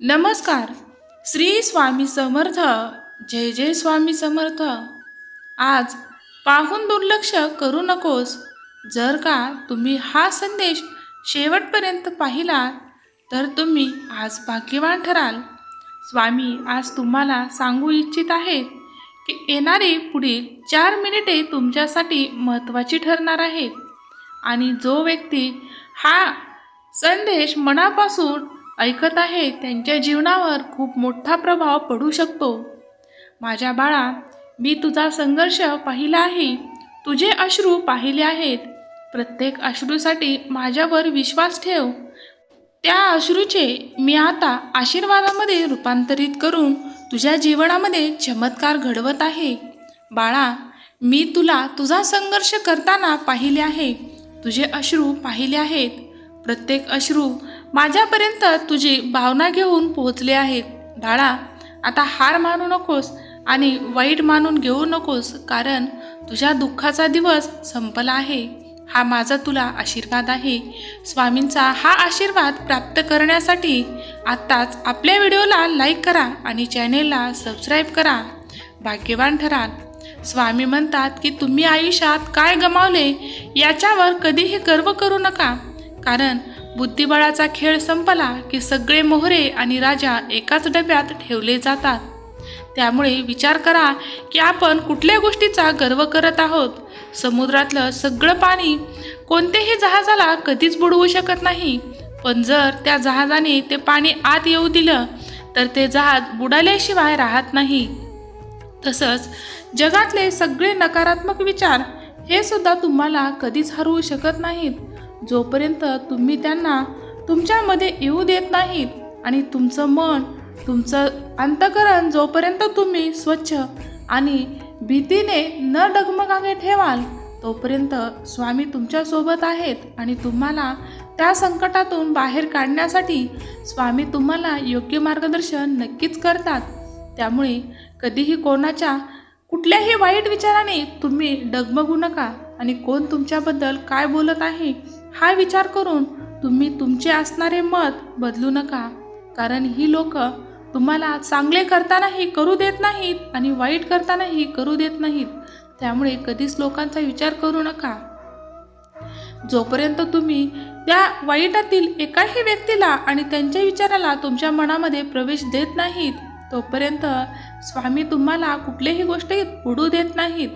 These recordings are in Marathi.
नमस्कार. श्री स्वामी समर्थ. जय जय स्वामी समर्थ. आज पाहून दुर्लक्ष करू नकोस. जर का तुम्ही हा संदेश शेवटपर्यंत पाहिला तर तुम्ही आज भाग्यवान ठराल. स्वामी आज तुम्हाला सांगू इच्छित आहेत की येणारी पुढील चार मिनिटे तुमच्यासाठी महत्त्वाची ठरणार आहेत. आणि जो व्यक्ती हा संदेश मनापासून ऐकत आहे त्यांच्या जीवनावर खूप मोठा प्रभाव पडू शकतो. माझ्या बाळा मी तुझा संघर्ष पाहिला आहे. तुझे अश्रू पाहिले आहेत. प्रत्येक अश्रूसाठी माझ्यावर विश्वास ठेव. त्या अश्रूचे मी आता आशीर्वादामध्ये रूपांतरित करून तुझ्या जीवनामध्ये चमत्कार घडवत आहे. बाळा मी तुला तुझा संघर्ष करताना पाहिले आहे. तुझे अश्रू पाहिले आहेत. प्रत्येक अश्रू माझ्यापर्यंत तुझी भावना घेऊन पोहोचले आहेत बाळा आता हार मानू नकोस आणि वाईट मानून घेऊ नकोस कारण तुझ्या दुःखाचा दिवस संपला आहे. हा माझा तुला आशीर्वाद आहे. स्वामींचा हा आशीर्वाद प्राप्त करण्यासाठी आत्ताच आपल्या व्हिडिओला लाईक करा आणि चॅनेलला सबस्क्राईब करा. भाग्यवान ठराल. स्वामी म्हणतात की तुम्ही आयुष्यात काय गमावले याच्यावर कधीही गर्व करू नका. कारण बुद्धिबळाचा खेळ संपला की सगळे मोहरे आणि राजा एकाच डब्यात ठेवले जातात. त्यामुळे विचार करा की आपण कुठल्या गोष्टीचा गर्व करत आहोत? समुद्रातलं सगळं पाणी कोणत्याही जहाजाला कधीच बुडवू शकत नाही. पण जर त्या जहाजाने ते पाणी आत येऊ दिलं तर ते जहाज बुडाल्याशिवाय राहत नाही. तसंच जगातले सगळे नकारात्मक विचार हे सुद्धा तुम्हाला कधीच हरवू शकत नाहीत. जोपर्यंत तुम्ही त्यांना तुमच्यामध्ये येऊ देत नाहीत आणि तुमचं मन तुमचं अंतकरण जोपर्यंत तुम्ही स्वच्छ आणि भीतीने न डगमगागे ठेवाल तोपर्यंत स्वामी तुमच्यासोबत आहेत आणि तुम्हाला त्या संकटातून बाहेर काढण्यासाठी स्वामी तुम्हाला योग्य मार्गदर्शन नक्कीच करतात. त्यामुळे कधीही कोणाच्या कुठल्याही वाईट विचाराने तुम्ही डगमगू नका. आणि कोण तुमच्याबद्दल काय बोलत आहे हा विचार करून तुम्ही तुमचे असणारे मत बदलू नका. कारण ही लोक तुम्हाला चांगले करतानाही करू देत नाहीत आणि वाईट करतानाही करू देत नाहीत. त्यामुळे कधीच लोकांचा विचार करू नका. जोपर्यंत तुम्ही त्या वाईटातील एकाही व्यक्तीला आणि त्यांच्या विचाराला तुमच्या मनामध्ये प्रवेश देत नाहीत तोपर्यंत स्वामी तुम्हाला कुठलीही गोष्ट बुडू देत नाहीत.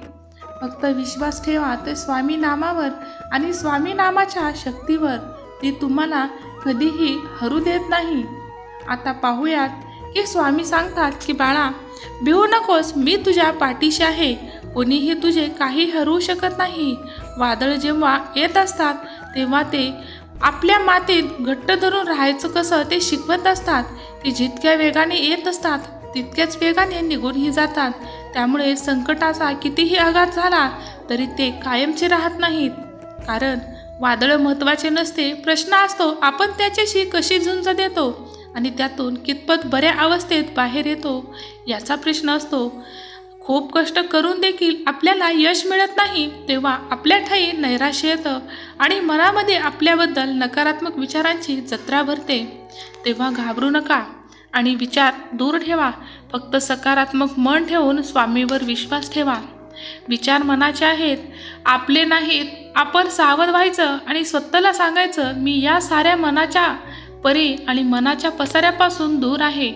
फक्त विश्वास ठेवा ते स्वामी नामावर आणि स्वामी नामाच्या शक्तीवर. ती तुम्हाला कधीही हरू देत नाही. आता पाहूयात की स्वामी सांगतात की बाळा भिवू नकोस मी तुझ्या पाठीशी आहे. कोणीही तुझे काही हरवू शकत नाही. वादळ जेव्हा येत असतात तेव्हा ते आपल्या मातीत घट्ट धरून राहायचं कसं ते शिकवत असतात. ते जितक्या वेगाने येत असतात तितक्याच वेगाने निघूनही जातात. त्यामुळे संकटाचा कितीही आघात झाला तरी ते कायमचे राहत नाहीत. कारण वादळ महत्त्वाचे नसते प्रश्न असतो आपण त्याच्याशी कशी झुंज देतो? आणि त्यातून कितपत बऱ्या अवस्थेत बाहेर येतो? याचा प्रश्न असतो. खूप कष्ट करून देखील आपल्याला यश मिळत नाही तेव्हा आपल्या ठाई नैराश्य येतं आणि मनामध्ये आपल्याबद्दल नकारात्मक विचारांची जत्रा भरते. तेव्हा घाबरू नका. आणि विचार दूर ठेवा. फक्त सकारात्मक मन ठेवून स्वामीवर विश्वास ठेवा. विचार मनाचे आहेत. आपले नाहीत. आपण सावध व्हायचं आणि स्वतःला सांगायचं मी या साऱ्या मनाच्या परी आणि मनाच्या पसाऱ्यापासून दूर आहे.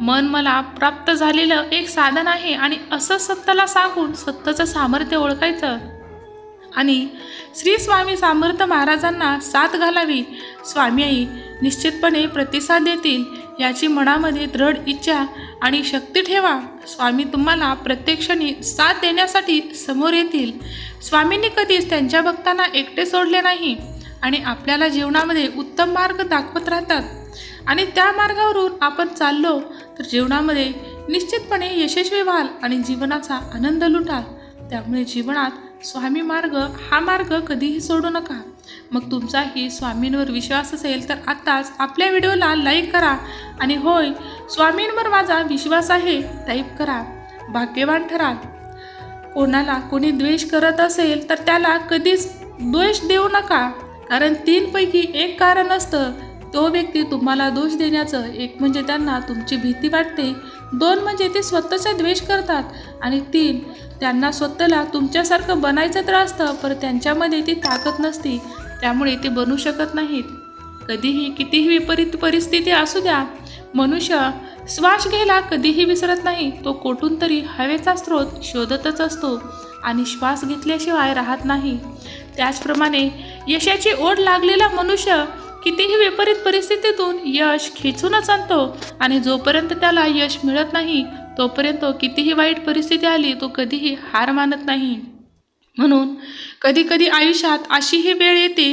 मन मला प्राप्त झालेलं एक साधन आहे आणि असं स्वतःला सांगून स्वतःचं सामर्थ्य ओळखायचं. आणि श्री स्वामी सामर्थ महाराजांना साथ घालावी. स्वामी आई निश्चितपणे प्रतिसाद देतील. याची मनामध्ये दृढ इच्छा आणि शक्ती ठेवा. स्वामी तुम्हाला प्रत्यक्षणी साथ देण्यासाठी समोर येतील. स्वामींनी कधीच त्यांच्या भक्तांना एकटे सोडले नाही आणि आपल्याला जीवनामध्ये उत्तम मार्ग दाखवत राहतात. आणि त्या मार्गावरून आपण चाललो तर जीवनामध्ये निश्चितपणे यशस्वी व्हाल आणि जीवनाचा आनंद लुटाल. त्यामुळे जीवनात स्वामी मार्ग हा मार्ग कधीही सोडू नका. मग तुमचाही स्वामींवर विश्वास असेल तर आत्ताच आपल्या व्हिडिओला लाईक करा. आणि होय स्वामींवर माझा विश्वास आहे टाईप करा. भाग्यवान ठरा कोणाला कोणी द्वेष करत असेल तर त्याला कधीच द्वेष देऊ नका. कारण तीनपैकी एक कारण असतं तो व्यक्ती तुम्हाला दोष देण्याचं. एक म्हणजे त्यांना तुमची भीती वाटते. दोन म्हणजे ते स्वतःचा द्वेष करतात. आणि तीन त्यांना स्वतःला तुमच्यासारखं बनायचं तर असतं पर त्यांच्यामध्ये ती ताकद नसती. त्यामुळे ते बनू शकत नाहीत. कधीही कितीही विपरीत परिस्थिती असू द्या मनुष्य श्वास घ्यायला कधीही विसरत नाही तो कोठून तरी हवेचा स्रोत शोधतच असतो आणि श्वास घेतल्याशिवाय राहत नाही. त्याचप्रमाणे यशाची ओढ लागलेला मनुष्य कितीही विपरीत परिस्थितीतून यश खेचूनच आणतो आणि जोपर्यंत त्याला यश मिळत नाही तोपर्यंत कितीही वाईट परिस्थिती आली तो कधीही हार मानत नाही. म्हणून कधीकधी आयुष्यात अशी ही वेळ येते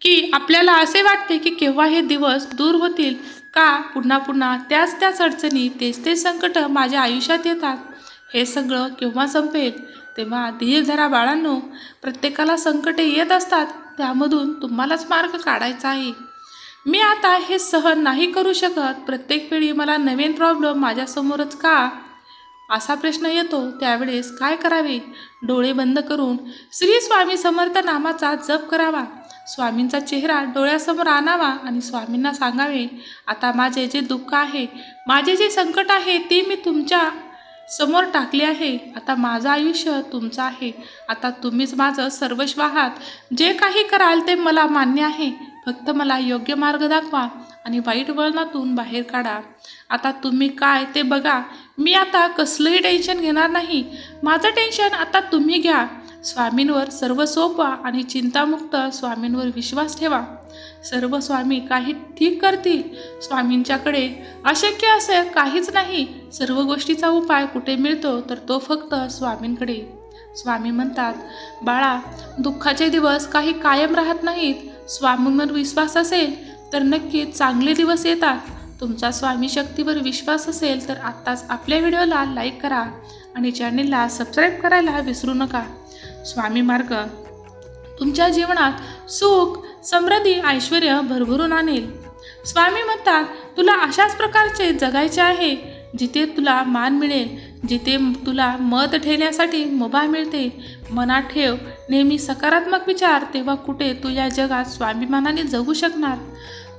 की आपल्याला असे वाटते की केव्हा हे दिवस दूर होतील का? पुन्हा पुन्हा त्याच त्याच अडचणी तेच तेच संकट माझ्या आयुष्यात येतात. हे सगळं केव्हा संपेल? तेव्हा धीर धरा बाळांनो प्रत्येकाला संकटे येत असतात त्यामधून तुम्हालाच मार्ग काढायचा आहे. मी आता हे सहन नाही करू शकत. प्रत्येक वेळी मला नवीन प्रॉब्लेम माझ्यासमोरच का? असा प्रश्न येतो त्यावेळेस काय करावे? डोळे बंद करून श्री स्वामी समर्थ नामाचा जप करावा. स्वामींचा चेहरा डोळ्यासमोर आणावा आणि स्वामींना सांगावे आता माझे जे दुःख आहे माझे जे संकट आहे ते मी तुमच्यासमोर टाकले आहे. आता माझं आयुष्य तुमचं आहे. आता तुम्हीच माझं सर्वस्व आहात. जे काही कराल ते मला मान्य आहे. फक्त मला योग्य मार्ग दाखवा आणि वाईट वळणातून बाहेर काढा. आता तुम्ही काय ते बघा. मी आता कसलंही टेन्शन घेणार नाही. माझं टेन्शन आता तुम्ही घ्या. स्वामींवर सर्व सोपवा आणि चिंतामुक्त स्वामींवर विश्वास ठेवा. सर्व स्वामी काही ठीक करतील. स्वामींच्याकडे अशक्य असं काहीच नाही. सर्व गोष्टीचा उपाय कुठे मिळतो तर तो फक्त स्वामींकडे. स्वामी म्हणतात बाळा दुःखाचे दिवस काही कायम राहत नाहीत. स्वामींवर विश्वास असेल तर नक्की चांगले दिवस येतात. तुमचा स्वामी शक्तीवर विश्वास असेल तर आत्ताच आपल्या व्हिडिओला लाईक करा आणि चॅनेलला सबस्क्राईब करायला विसरू नका. स्वामी मार्ग तुमच्या जीवनात सुख समृद्धी ऐश्वर भरभरून आणेल. स्वामी म्हणतात तुला अशाच प्रकारचे जगायचे आहे जिथे तुला मान मिळेल जिथे तुला मत ठेवण्यासाठी मुभा मिळते. मनात ठेव नेहमी सकारात्मक विचार तेव्हा कुठे तू या जगात स्वाभिमानाने जगू शकणार?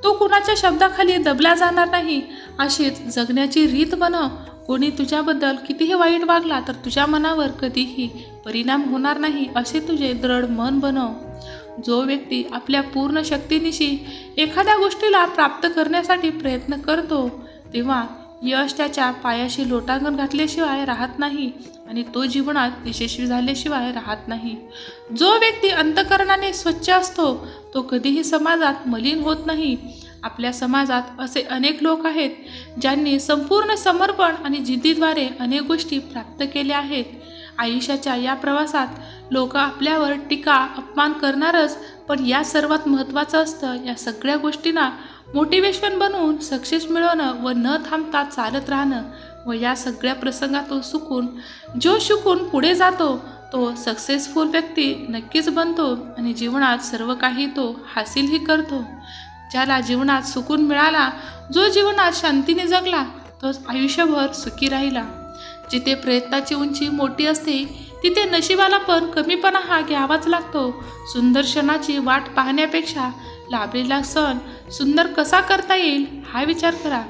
तू कुणाच्या शब्दाखाली दबला जाणार नाही. अशीच जगण्याची रीत बनव कोणी तुझ्याबद्दल कितीही वाईट वागला तर तुझ्या मनावर कधीही परिणाम होणार नाही असे तुझे दृढ मन बनव जो व्यक्ती आपल्या पूर्ण शक्तीनिशी एखाद्या गोष्टीला प्राप्त करण्यासाठी प्रयत्न करतो तेव्हा यश त्याच्या पायाशी लोटांगण घातल्याशिवाय राहत नाही आणि तो जीवनात यशस्वी झाल्याशिवाय राहत नाही. जो व्यक्ती अंतकरणाने स्वच्छ असतो तो कधीही समाजात मलिन होत नाही. आपल्या समाजात असे अनेक लोक आहेत ज्यांनी संपूर्ण समर्पण आणि जिद्दीद्वारे अनेक गोष्टी प्राप्त केल्या आहेत. आयुष्याच्या या प्रवासात लोक आपल्यावर टीका अपमान करणारच पण या सर्वात महत्त्वाचं असतं या सगळ्या गोष्टींना मोटिवेशन बनवून सक्सेस मिळवणं व न थांबता चालत राहणं. व या सगळ्या प्रसंगातून सुकून जो शिकून पुढे जातो तो सक्सेसफुल व्यक्ती नक्कीच बनतो आणि जीवनात सर्व काही तो हासिलही करतो. ज्याला जीवनात सुकून मिळाला जो जीवनात शांतीने जगला तोच आयुष्यभर सुखी राहिला. जिथे प्रयत्नाची उंची मोठी असते तिथे नशिबाला पण कमीपणा हा घ्यावाच लागतो. सुंदर क्षणाची वाट पाहण्यापेक्षा लाभलेला सण सुंदर कसा करता येईल हा विचार करा.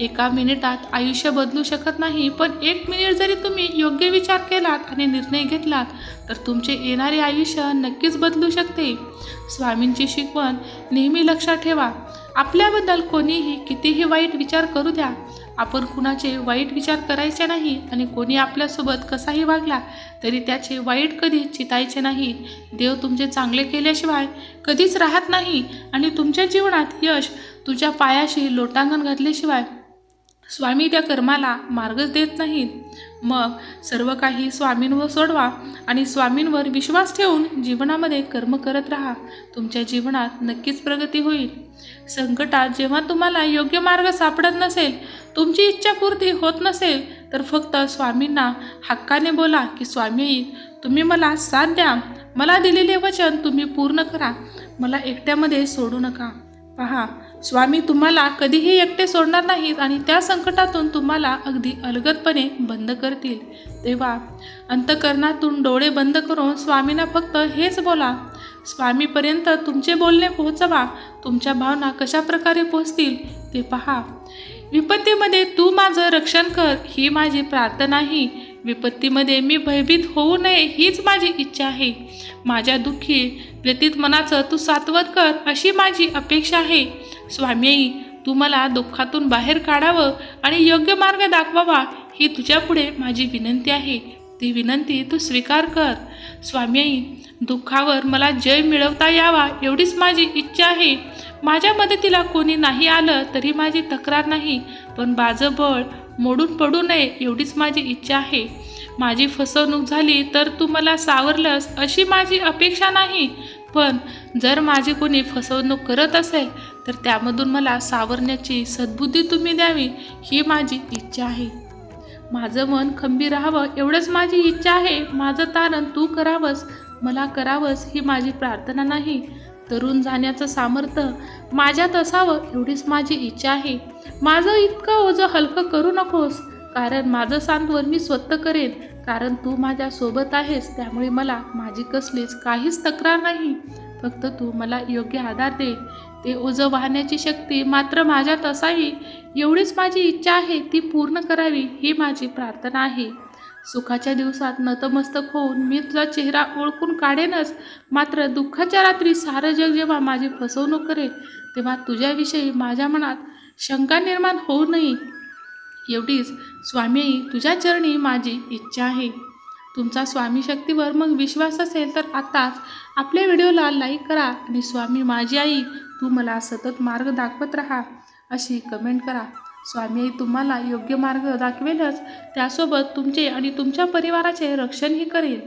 एका मिनिटात आयुष्य बदलू शकत नाही पण एक मिनिट जरी तुम्ही योग्य विचार केलात आणि निर्णय घेतलात तर तुमचे येणारे आयुष्य नक्कीच बदलू शकते. स्वामींची शिकवण नेहमी लक्षात ठेवा. आपल्याबद्दल कोणीही कितीही वाईट विचार करू द्या. आपण कुणाचे वाईट विचार करायचे नाही आणि कोणी आपल्यासोबत कसाही वागला तरी त्याचे वाईट कधी चितायचे नाही. देव तुमचे चांगले केल्याशिवाय कधीच राहत नाही आणि तुमच्या जीवनात यश तुझ्या पायाशी लोटांगण घातल्याशिवाय स्वामी त्या कर्माला मार्गच देत नाहीत. मग सर्व काही स्वामींवर सोडवा आणि स्वामींवर विश्वास ठेवून जीवनामध्ये कर्म करत राहा. तुमच्या जीवनात नक्कीच प्रगती होईल. संकटात जेव्हा तुम्हाला योग्य मार्ग सापडत नसेल तुमची इच्छापूर्ती होत नसेल तर फक्त स्वामींना हक्काने बोला की स्वामी तुम्ही मला साथ द्या. मला दिलेले वचन तुम्ही पूर्ण करा. मला एकट्यामध्ये सोडू नका. पहा स्वामी तुम्हाला कधीही एकटे सोडणार नाहीत आणि त्या संकटातून तुम्हाला अगदी अलगदपणे बंद करतील. तेव्हा अंतकरणातून डोळे बंद करून स्वामींना फक्त हेच बोला स्वामीपर्यंत तुमचे बोलणे पोहोचवा तुमच्या भावना कशा प्रकारे पोहोचतील ते पहा. विपत्तीमध्ये तू माझं रक्षण कर ही माझी प्रार्थना आहे. विपत्तीमध्ये मी भयभीत होऊ नये हीच माझी इच्छा आहे. माझ्या दुःखी व्यतीत मनाचं तू सात्वत कर अशी माझी अपेक्षा आहे. स्वामी तू मला दुःखातून बाहेर काढावं आणि योग्य मार्ग दाखवावा ही तुझ्यापुढे माझी विनंती आहे. ती विनंती तू स्वीकार कर. स्वामी दुःखावर मला जय मिळवता यावा एवढीच माझी इच्छा आहे. माझ्या मदतीला कोणी नाही आलं तरी माझी तक्रार नाही पण माझं बळ मोडून पडू नये एवढीच माझी इच्छा आहे. माझी फसवणूक झाली तर तू मला सावरलंस अशी माझी अपेक्षा नाही. पण जर माझी कोणी फसवणूक करत असेल तर त्यामधून मला सावरण्याची सद्बुद्धी तुम्ही द्यावी ही माझी इच्छा आहे. माझं मन खंबीर राहावं एवढंच माझी इच्छा आहे. माझं तारण तू करावंस मला करावंस ही माझी प्रार्थना नाही. तरुण जाण्याचं सामर्थ्य माझ्यात असावं एवढीच माझी इच्छा आहे. माझं इतकं ओझं हलकं करू नकोस कारण माझं सांत्वन मी स्वतः करेन कारण तू माझ्या सोबत आहेस त्यामुळे मला माझी कसलीच काहीच तक्रार नाही. फक्त तू मला योग्य आधार दे. ते ओझं वाहण्याची शक्ती मात्र माझ्यात असावी. एवढीच माझी इच्छा आहे ती पूर्ण करावी ही माझी प्रार्थना आहे. सुखाच्या दिवसात नतमस्तक होऊन मी तुझा चेहरा ओळखून काढेनच. मात्र दुःखाच्या रात्री सारं जग जेव्हा माझी फसवणूक करेल तेव्हा तुझ्याविषयी माझ्या मनात शंका निर्माण होऊ नये. एवढीच स्वामी तुझ्या चरणी माझी इच्छा आहे. तुमचा स्वामी शक्तीवर मग विश्वास असेल तर आताच आपल्या व्हिडिओला लाईक करा आणि स्वामी माझी आई तू मला सतत मार्ग दाखवत राहा अशी कमेंट करा. स्वामी तुम्हाला योग्य मार्ग दाखवेलच. त्यासोबत तुमचे आणि तुमच्या परिवाराचे रक्षणही करेल.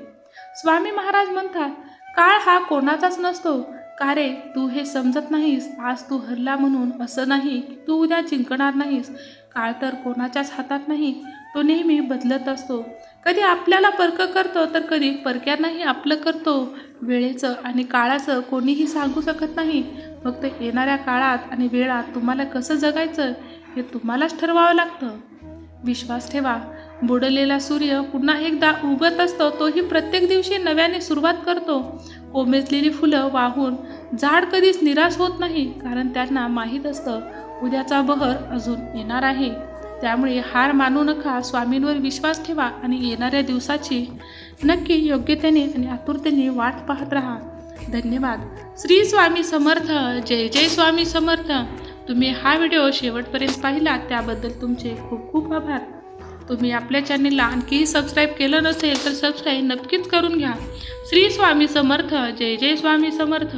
स्वामी महाराज म्हणतात काळ हा कोणाचाच नसतो. का रे तू हे समजत नाहीस? आज तू हरला म्हणून असं नाही की तू उद्या जिंकणार नाहीस. काळ तर कोणाच्याच हातात नाही. तो नेहमी बदलत असतो. कधी आपल्याला परक करतो तर कधी परक्यांनाही आपलं करतो. वेळेचं आणि काळाचं कोणीही सांगू शकत नाही. फक्त येणाऱ्या काळात आणि वेळात तुम्हाला कसं जगायचं? हे तुम्हालाच ठरवावं लागतं. विश्वास ठेवा बुडलेला सूर्य पुन्हा एकदा उगत असतो तोही प्रत्येक दिवशी नव्याने सुरुवात करतो. कोमेजलेली फुलं वाहून झाड कधीच निराश होत नाही कारण त्यांना माहीत असतं उद्याचा बहर अजून येणार आहे. त्यामुळे हार मानू नका स्वामींवर विश्वास ठेवा आणि येणाऱ्या दिवसाची नक्की योग्यतेने आणि आतुरतेने वाट पाहत राहा. धन्यवाद. श्री स्वामी समर्थ जय जय स्वामी समर्थ. तुम्ही हा व्हिडिओ शेवटपर्यंत पाहिला त्याबद्दल तुमचे खूप खूप आभार. तुम्ही आपल्या चॅनेलला आणखीही सबस्क्राईब केलं नसेल तर सबस्क्राईब नक्कीच करून घ्या. श्री स्वामी समर्थ जय जय स्वामी समर्थ.